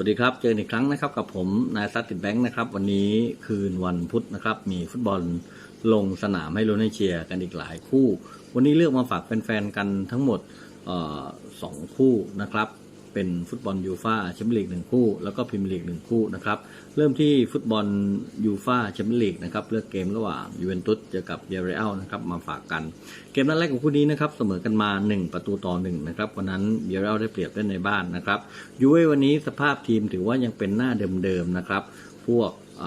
สวัสดีครับ เจอกันอีกครั้งนะครับกับผมนายซัตติดแบงค์นะครับ วันนี้คืนวันพุธนะครับ มีฟุตบอลลงสนามให้ลุ้นให้เชียร์กันอีกหลายคู่ วันนี้เลือกมาฝากแฟนๆกันทั้งหมดสองคู่นะครับ เป็นฟุตบอลยูฟาแชมเปี้ยนลีกหนึ่งคู่ แล้วก็พรีเมียร์ลีกหนึ่งคู่นะครับเริ่มที่ฟุตบอลยูฟาแชมเปี้ยนลีกนะครับเลือกเกมระหว่างยูเวนตุสเจอกับเยเรอัลนะครับมาฝากกัน เกมนัดแรกของคู่นี้นะครับเสมอกันมา 1 ประตูต่อ1นะครับวันนั้นเยเรอัลได้เปรียบเล่นในบ้านนะครับยูเว่วันนี้สภาพทีมถือว่ายังเป็นหน้าเดิมๆนะครับพวกเ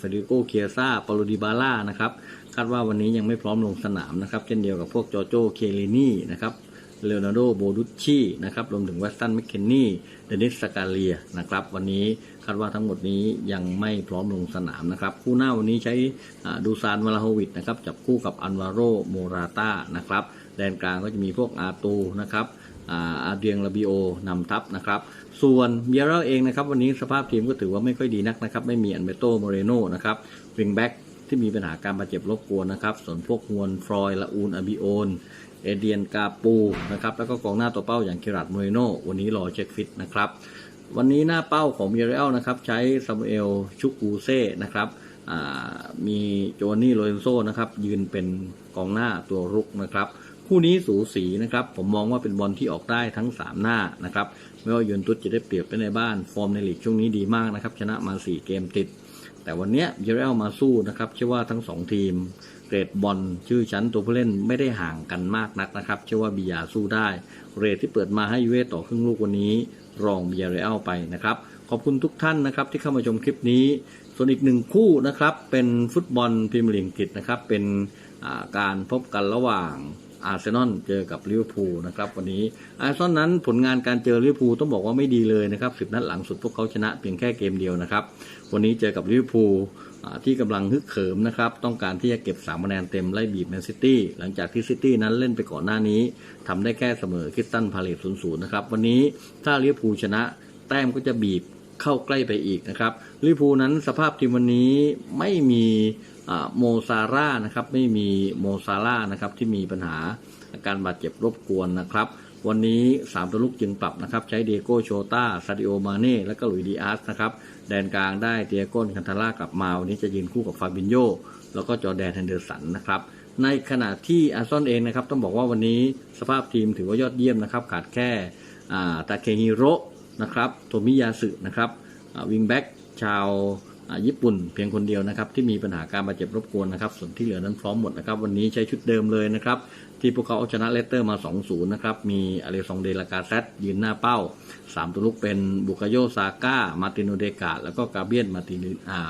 ฟเดริโกเคียซาปาโลดิบาล่านะครับคาดว่าวันนี้ยังไม่พร้อมลงสนามนะครับ เช่นเดียวกับพวกจอโจเคลินี่นะครับ เลโอนาร์โดโบดุชชีนะครับรวมถึงวสตันแมคเคนนี่เดนิสสกาเลียนะครับวันนี้คาดว่าทั้งหมดนี้ยังไม่พร้อมลงสนามนะครับ คู่หน้าวันนี้ใช้ดูซานวาลาโฮวิดนะครับจับคู่กับอันวาโรโมราตานะครับแดนกลางก็จะมีพวกอาตูนะครับอาเดียงลาบิโอนำทัพนะครับ ส่วนเบียร์เองนะครับวันนี้สภาพทีมก็ถือว่าไม่ค่อยดีนักนะครับ ไม่มีอันเบโตโมเรโนนะครับวิงแบ็กที่มีปัญหาการบาดเจ็บรบกวนนะครับ ส่วนพวกฮวนฟรอยละอูนอาบิโอน เอเดียนกาปูนะครับแล้วก็กองหน้าตัวเป้าอย่างคิรัตโมเรโนวันนี้รอเช็คฟิตนะครับวันนี้หน้าเป้าของเยเรลนะครับใช้ซามูเอลชุกูเซ่นะครับมีโจนี่โรเอนโซนะครับยืนเป็นกองหน้าตัวรุกนะครับคู่นี้สูสีนะครับ ผมมองว่าเป็นบอลที่ออกได้ทั้ง 3 หน้านะครับไม่ว่ายูนตุสจะได้เปรียบไปในบ้านฟอร์มในลีกช่วงนี้ดีมากนะครับชนะมา 4 เกมติด แต่วันนี้เยเรลมาสู้นะครับเชื่อว่าทั้ง 2 ทีม เกรดบอลชื่อชั้นตัวผู้เล่นไม่ได้ห่างกันมากนักนะครับ เชื่อว่าบียาสู้ได้ เรทที่เปิดมาให้ยูเวต่อครึ่งลูกวันนี้ รองบียาเรอัลไปนะครับ ขอบคุณทุกท่านนะครับที่เข้ามาชมคลิปนี้ ส่วนอีกหนึ่งคู่นะครับ เป็นฟุตบอลพรีเมียร์ลีกอังกฤษนะครับ เป็นการพบกันระหว่าง อาร์เซนอลเจอกับลิเวอร์พูลนะครับวันนี้อาร์เซนอลนั้นผลงานการเจอลิเวอร์พูลต้องบอกว่าไม่ดีเลยนะครับสิบนัดหลังสุดพวกเขาชนะเพียงแค่เกมเดียวนะครับวันนี้เจอกับลิเวอร์พูลที่กำลังฮึกเหิมนะครับต้องการที่จะเก็บ3คะแนนเต็มไล่บีบแมนซิตี้หลังจากที่ซิตี้นั้นเล่นไปก่อนหน้านี้ทำได้แค่เสมอคิสตันพาเลต0 0นะครับวันนี้ถ้าลิเวอร์พูลชนะแต้มก็จะบีบ เข้าใกล้ไปอีกนะครับลิพูนั้นสภาพทีมวันนี้ไม่มีโมซาร่านะครับไม่มีโมซาร่านะครับที่มีปัญหาอาการบาดเจ็บรบกวนนะครับวันนี้ 3 ตัวลูกจึงปรับนะครับ ใช้เดียโก้โชตาซาดิโอมาเน่และก็หลุยดีอาร์สนะครับ แดนกลางได้เดียโก้คันทาร่ากลับมาวันนี้จะยืนคู่กับฟาบินโยแล้วก็จอแดนแฮนเดอร์สันนะครับ ในขณะที่อาร์ซอนเองนะครับ ต้องบอกว่าวันนี้สภาพทีมถือว่ายอดเยี่ยมนะครับ ขาดแค่อ่าตาเคฮิโร นะครับโทมิยาสึนะครับวิงแบ็กชาวญี่ปุ่นเพียงคนเดียวนะครับที่มีปัญหาการบาดเจ็บรบกวนนะครับส่วนที่เหลือนั้นพร้อมหมดนะครับวันนี้ใช้ชุดเดิมเลยนะครับที่พวกเขาเอาชนะเลสเตอร์มา 2-0 นะครับมีอเลซองเดลากาเซตยืนหน้าเป้า 3 ตัวลุกเป็นบุคาโยซาก้ามาติโนเดกาแล้วก็กาเบียนมาตินอา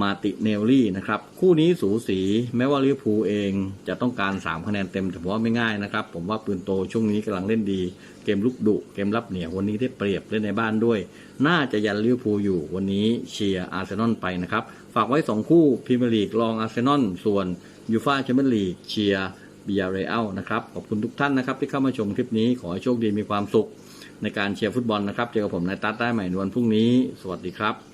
มาติเนลลี่นะครับ คู่นี้สูสีแม้ว่าลิเวอร์พูลเองจะต้องการ 3 คะแนนเต็มแต่ผมว่าไม่ง่ายนะครับ ผมว่าปืนโตช่วงนี้กำลังเล่นดี เกมลุกดุ เกมรับเหนียววันนี้ได้เปรียบเล่นในบ้านด้วย น่าจะยันลิเวอร์พูลอยู่วันนี้เชียร์อาร์เซนอลไปนะครับ ฝากไว้ 2 คู่พรีเมียร์ลีกรองอาร์เซนอลส่วนยูฟ่าแชมเปี้ยนลีกเชียร์บียาเรอัลนะครับขอบคุณทุกท่านนะครับที่เข้ามาชมคลิปนี้ขอให้โชคดีมีความสุข ในการเชียร์ฟุตบอลนะครับเจอกับผมนายตั๊ดได้ใหม่ในวันพรุ่งนี้ สวัสดีครับ